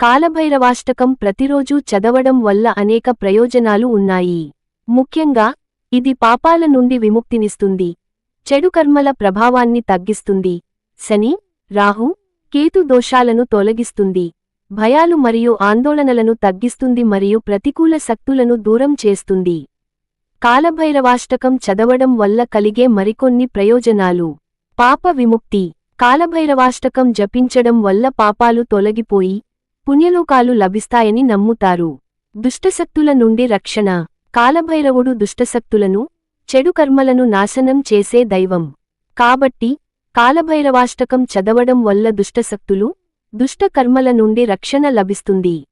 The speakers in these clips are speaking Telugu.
కాలభైరవాష్టకం ప్రతిరోజూ చదవడం వల్ల అనేక ప్రయోజనాలు ఉన్నాయి. ముఖ్యంగా ఇది పాపాల నుండి విముక్తినిస్తుంది. చెడు కర్మల ప్రభావాన్ని తగ్గిస్తుంది. శని రాహు కేతు దోషాలను తొలగిస్తుంది. భయాలు మరియు ఆందోళనలను తగ్గిస్తుంది మరియు ప్రతికూల శక్తులను దూరం చేస్తుంది. కాలభైరవాష్టకం చదవడం వల్ల కలిగే మరికొన్ని ప్రయోజనాలు. పాప విముక్తి. కాలభైరవాష్టకం జపించడం వల్ల పాపాలు తొలగిపోయి పుణ్యలోకాలు లభిస్తాయని నమ్ముతారు. దుష్టశక్తుల నుండి రక్షణ. కాలభైరవుడు దుష్టశక్తులను చెడు కర్మలను నాశనం చేసే దైవం. కాబట్టి కాలభైరవాష్టకం చదవడం వల్ల దుష్టశక్తులు దుష్టకర్మల నుండి రక్షణ లభిస్తుంది.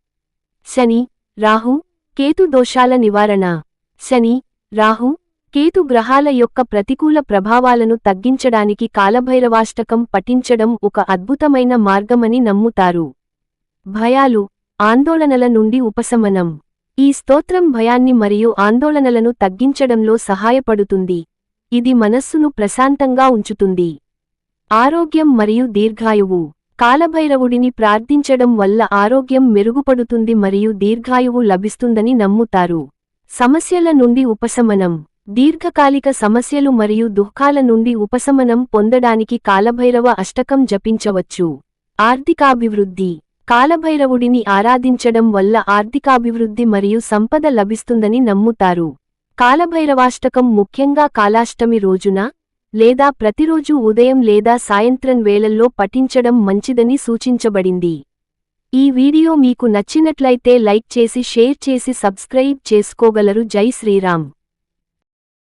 శని రాహు కేతు దోషాల నివారణ. శని రాహు కేతు గ్రహాల యొక్క ప్రతికూల ప్రభావాలను తగ్గించడానికి కాలభైరవాష్టకం పఠించడం ఒక అద్భుతమైన మార్గమని నమ్ముతారు. భయాలు ఆందోళనల నుండి ఉపశమనం. ఈ స్తోత్రం భయాన్ని మరియు ఆందోళనలను తగ్గించడంలో సహాయపడుతుంది. ఇది మనస్సును ప్రశాంతంగా ఉంచుతుంది. ఆరోగ్యం మరియు దీర్ఘాయువు. కాలభైరవుడిని ప్రార్థించడం వల్ల ఆరోగ్యం మెరుగుపడుతుంది మరియు దీర్ఘాయువు లభిస్తుందని నమ్ముతారు. సమస్యల నుండి ఉపశమనం. దీర్ఘకాలిక సమస్యలు మరియు దుఃఖాల నుండి ఉపశమనం పొందడానికి కాలభైరవ అష్టకం జపించవచ్చు. ఆర్థికాభివృద్ధి. కాలభైరవుడిని ఆరాధించడం వల్ల ఆర్థికాభివృద్ధి మరియు సంపద లభిస్తుందని నమ్ముతారు. కాలభైరవాష్టకం ముఖ్యంగా కాలాష్టమి రోజున లేదా ప్రతిరోజు ఉదయం లేదా సాయంత్రం వేళల్లో పఠించడం మంచిదని సూచించబడింది. ఈ వీడియో మీకు నచ్చినట్లయితే లైక్ చేసి షేర్ చేసి సబ్స్క్రైబ్ చేసుకోగలరు. జై శ్రీరామ్.